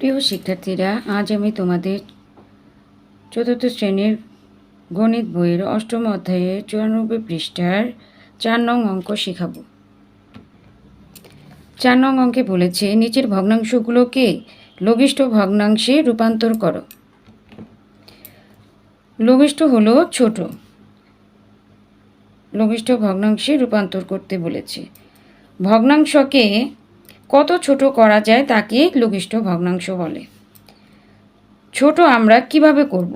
প্রিয় শিক্ষার্থীরা, আজ আমি তোমাদের চতুর্থ শ্রেণির গণিত বইয়ের অষ্টম অধ্যায়ে চুরানব্বই পৃষ্ঠার চার নং অঙ্ক শেখাবো। চার নং অঙ্কে বলেছে, নিচের ভগ্নাংশগুলোকে লঘিষ্ঠ ভগ্নাংশে রূপান্তর করো। লঘিষ্ঠ হলো ছোট। লঘিষ্ঠ ভগ্নাংশে রূপান্তর করতে বলেছে। ভগ্নাংশকে কত ছোট করা যায় তাকে লঘিষ্ঠ ভগ্নাংশ বলে। ছোট আমরা কীভাবে করব?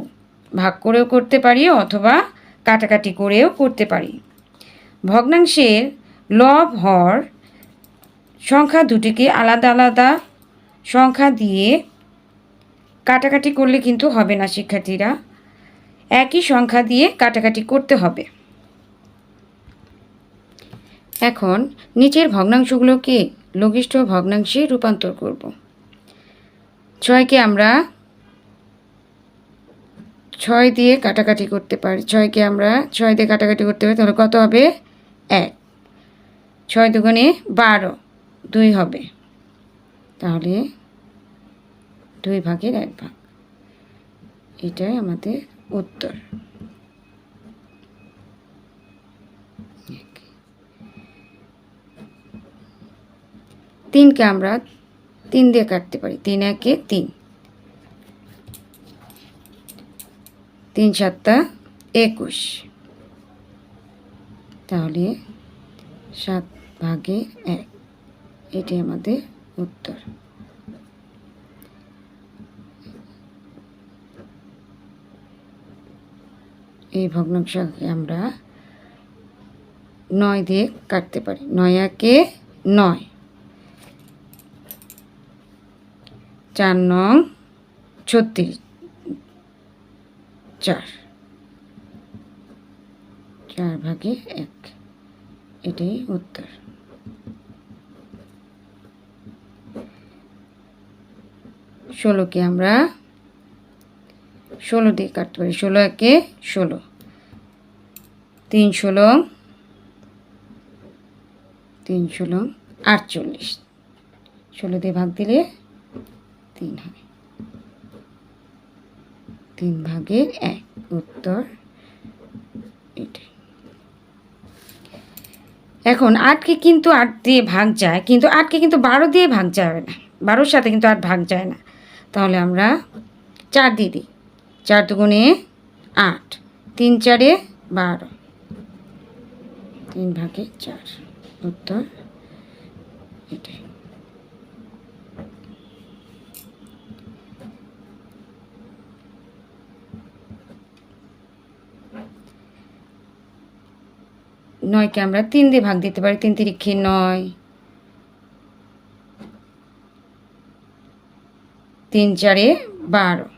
ভাগ করেও করতে পারি অথবা কাটাকাটি করেও করতে পারি। ভগ্নাংশের লব হর সংখ্যা দুটিকে আলাদা আলাদা সংখ্যা দিয়ে কাটাকাটি করলে কিন্তু হবে না শিক্ষার্থীরা। একই সংখ্যা দিয়ে কাটাকাটি করতে হবে। এখন নিচের ভগ্নাংশগুলোকে লঘিষ্ঠ ভগ্নাংশে রূপান্তর করব। ছয়কে আমরা ছয় দিয়ে কাটাকাটি করতে পারি, ছয়কে আমরা ছয় দিয়ে কাটাকাটি করতে পারি, তাহলে কত হবে? এক। ছয় দুগুণে বারো, দুই হবে। তাহলে দুই ভাগের এক ভাগ। এটাই আমাদের উত্তর। তিনকে আমরা তিন দিয়ে কাটতে পারি। তিন একে তিন। তিন সাতটা একুশ। তাহলে সাত ভাগে এক। এটি আমাদের উত্তর। এই ভগ্নাংশকে আমরা নয় দিয়ে কাটতে পারি। নয় একে নয়। চার নং ছত্রিশ। চার। চার ভাগে এক। এটাই উত্তর। ষোলোকে আমরা ষোলো দিয়ে কাটতে পারি। ষোলো একে ষোলো। তিন ষোলো। তিন ষোলো আটচল্লিশ। ষোলো দিয়ে ভাগ দিলে তিন হয় তিন ভাগের এক, উত্তর এটাই। এখন আটকে কিন্তু আট দিয়ে ভাগ যায়, কিন্তু আটকে কিন্তু বারো দিয়ে ভাগ যাবে না। বারোর সাথে কিন্তু আট ভাগ যায় না। তাহলে আমরা চার দিয়ে দিই। চার দুগুণে আট, তিন চারে বারো। তিন ভাগে চার, উত্তর এটাই। নয়কে আমরা তিন দিয়ে ভাগ দিতে পারি, তিন তিরিক্ষে নয়। তিন চারে বারো।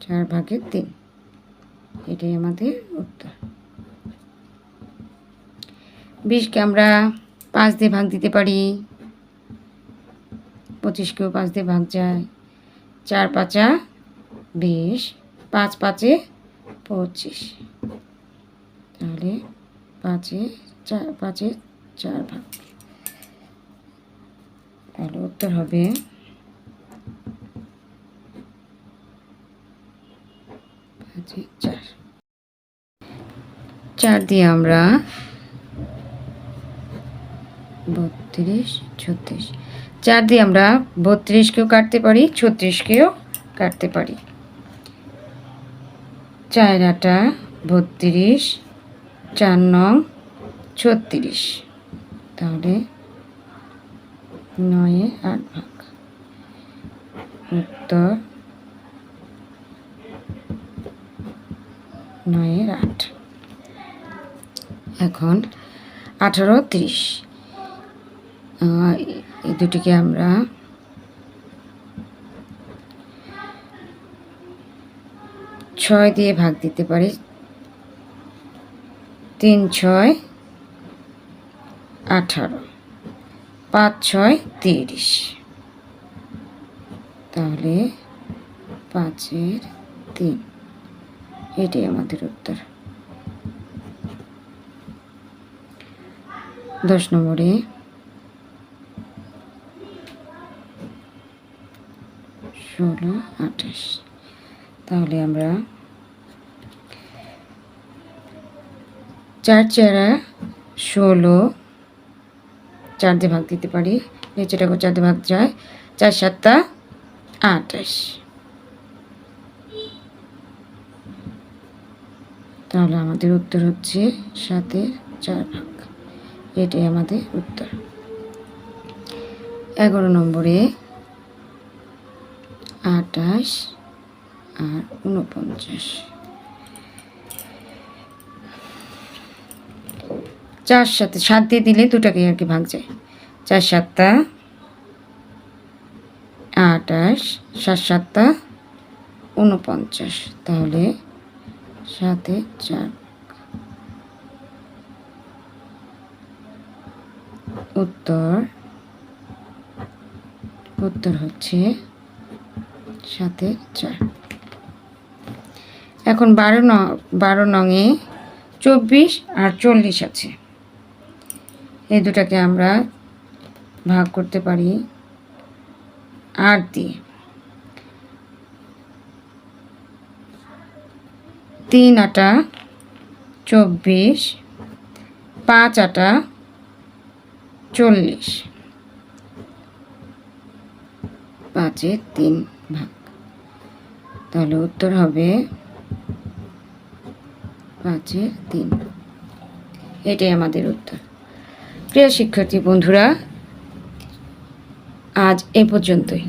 চার ভাগে তিন। এটাই আমাদের উত্তর। বিশকে আমরা পাঁচ দিয়ে ভাগ দিতে পারি। পঁচিশকেও পাঁচ দিয়ে ভাগ যায়। চার পাঁচা বিশ, পাঁচ পাঁচে পঁচিশ। তাহলে পাঁচে চার পাঁচে চার ভাগ। তাহলে উত্তর হবে চার দিয়ে আমরা বত্রিশ, ছত্রিশ। চার দিয়ে আমরা বত্রিশকেও কাটতে পারি, ছত্রিশকেও কাটতে পারি। চার আটা বত্রিশ চার নং ছত্রিশ। তাহলে নয়ে আট ভাগ। উত্তর নয়ের আট। এখন আঠারো তিরিশ। এই দুটিকে আমরা ছয় দিয়ে ভাগ দিতে পারি। তিন ছয় আঠারো, পাঁচ ছয় তিরিশ। তাহলে পাঁচের তিন, এটাই আমাদের উত্তর। দশ নম্বরে ষোলো, আঠাশ। তাহলে আমরা চার চারা, ষোলো, চার দিয়ে ভাগ দিতে পারি। নিচেটাকে চার দিয়ে ভাগ যায়, চার সাতটা, আঠাশ। তাহলে আমাদের উত্তর হচ্ছে সাতের চার ভাগ। এটাই আমাদের উত্তর। এগারো নম্বরে আটাশ আর উনপঞ্চাশ। চার সাথে, সাত দিয়ে দিলে দুটাকে আর কি ভাগ যায়। চার সাতটা, আটাশ, সাত সাতটা, উনপঞ্চাশ। তাহলে সাথে চার উত্তর উত্তর হচ্ছে সাথে চার। এখন বারো ন, বারো নঙে চব্বিশ আর চল্লিশ আছে। এই দুটাকে আমরা ভাগ করতে পারি আট দিয়ে। তিন আটা, চব্বিশ। পাঁচ আটা, চল্লিশ। পাঁচে তিন ভাগ। তাহলে উত্তর হবে পাঁচে তিন। এটাই আমাদের উত্তর। প্রিয় শিক্ষার্থী বন্ধুরা আজ এ পর্যন্তই।